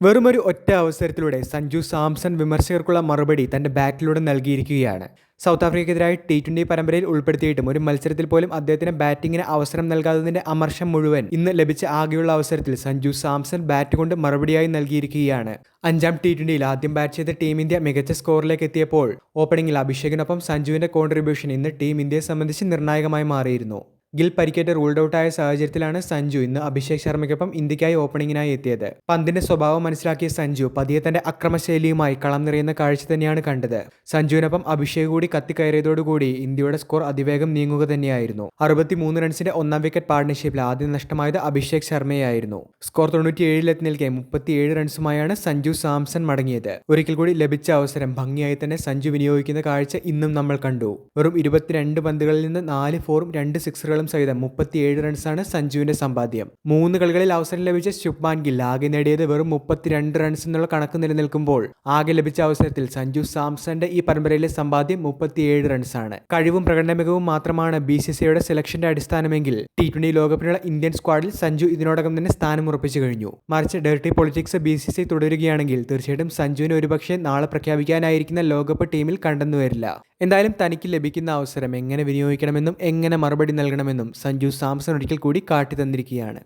വെറുമൊരു ഒറ്റ അവസരത്തിലൂടെ സഞ്ജു സാംസൺ വിമർശകർക്കുള്ള മറുപടി തന്റെ ബാറ്റിലൂടെ നൽകിയിരിക്കുകയാണ്. സൗത്ത് ആഫ്രിക്കയ്ക്കെതിരായ ടി ട്വന്റി പരമ്പരയിൽ ഉൾപ്പെടുത്തിയിട്ടും ഒരു മത്സരത്തിൽ പോലും അദ്ദേഹത്തിന് ബാറ്റിങ്ങിന് അവസരം നൽകാത്തതിന്റെ അമർഷം മുഴുവൻ ഇന്ന് ലഭിച്ച ആകെയുള്ള അവസരത്തിൽ സഞ്ജു സാംസൺ ബാറ്റ് കൊണ്ട് മറുപടിയായി നൽകിയിരിക്കുകയാണ്. അഞ്ചാം ടി ട്വന്റിയിൽ ആദ്യം ബാറ്റ് ചെയ്ത ടീം ഇന്ത്യ മികച്ച സ്കോറിലേക്ക് എത്തിയപ്പോൾ ഓപ്പണിംഗിൽ അഭിഷേകിനൊപ്പം സഞ്ജുവിന്റെ കോൺട്രിബ്യൂഷൻ ഇന്ന് ടീം ഇന്ത്യയെ സംബന്ധിച്ച് നിർണായകമായി മാറിയിരുന്നു. ഗിൽ പരിക്കേറ്റ് റൂൾഡ് ഔട്ടായ സാഹചര്യത്തിലാണ് സഞ്ജു ഇന്ന് അഭിഷേക് ശർമ്മയ്ക്കൊപ്പം ഇന്ത്യക്കായി ഓപ്പണിംഗിനായി എത്തിയത്. പന്തിന്റെ സ്വഭാവം മനസ്സിലാക്കിയ സഞ്ജു പതിയെ തന്റെ അക്രമശൈലിയുമായി കളം നിറയുന്ന കാഴ്ച തന്നെയാണ് കണ്ടത്. സഞ്ജുവിനൊപ്പം അഭിഷേക് കൂടി കത്തിക്കയറിയതോടുകൂടി ഇന്ത്യയുടെ സ്കോർ അതിവേഗം നീങ്ങുക തന്നെയായിരുന്നു. അറുപത്തിമൂന്ന് റൺസിന്റെ ഒന്നാം വിക്കറ്റ് പാർട്ണർഷിപ്പിൽ ആദ്യം നഷ്ടമായത് അഭിഷേക് ശർമ്മയായിരുന്നു. സ്കോർ തൊണ്ണൂറ്റിയേഴിലെത്തി നിൽക്കെ മുപ്പത്തിയേഴ് റൺസുമായാണ് സഞ്ജു സാംസൺ മടങ്ങിയത്. ഒരിക്കൽ കൂടി ലഭിച്ച അവസരം ഭംഗിയായി തന്നെ സഞ്ജു വിനിയോഗിക്കുന്ന കാഴ്ച ഇന്നും നമ്മൾ കണ്ടു. വെറും ഇരുപത്തിരണ്ട് പന്തുകളിൽ നിന്ന് നാല് ഫോറും രണ്ട് സിക്സറുകളും സഹിതം മുപ്പത്തിയേഴ് റൺസാണ് സഞ്ജുവിന്റെ സമ്പാദ്യം. മൂന്ന് കളികളിൽ അവസരം ലഭിച്ച ശുഭ്മാൻ ഗിൽ ആകെ നേടിയത് വെറും മുപ്പത്തിരണ്ട് റൺസ് എന്നുള്ള കണക്ക് നിലനിൽക്കുമ്പോൾ ആകെ ലഭിച്ച അവസരത്തിൽ സഞ്ജു സാംസന്റെ ഈ പരമ്പരയിലെ സമ്പാദ്യം മുപ്പത്തിയേഴ് റൺസാണ് കഴിവും പ്രകടന മികവും മാത്രമാണ് ബി സി സിയുടെ സെലക്ഷന്റെ അടിസ്ഥാനമെങ്കിൽ ടി ട്വന്റി ലോകകപ്പിനുള്ള ഇന്ത്യൻ സ്ക്വാഡിൽ സഞ്ജു ഇതിനോടകം തന്നെ സ്ഥാനം ഉറപ്പിച്ചു കഴിഞ്ഞു. മറിച്ച് dirty politics B C C തുടരുകയാണെങ്കിൽ തീർച്ചയായിട്ടും സഞ്ജുവിന് ഒരുപക്ഷെ നാളെ പ്രഖ്യാപിക്കാനായിരിക്കുന്ന ലോകകപ്പ് ടീമിൽ കണ്ടെന്നു വരില്ല എന്തായാലും തനിക്ക് ലഭിക്കുന്ന അവസരം എങ്ങനെ വിനിയോഗിക്കണമെന്നും എങ്ങനെ മറുപടി നൽകണമെന്നും സഞ്ജു സാംസൺ ഒരിക്കൽ കൂടി കാട്ടി തന്നിരിക്കുകയാണ്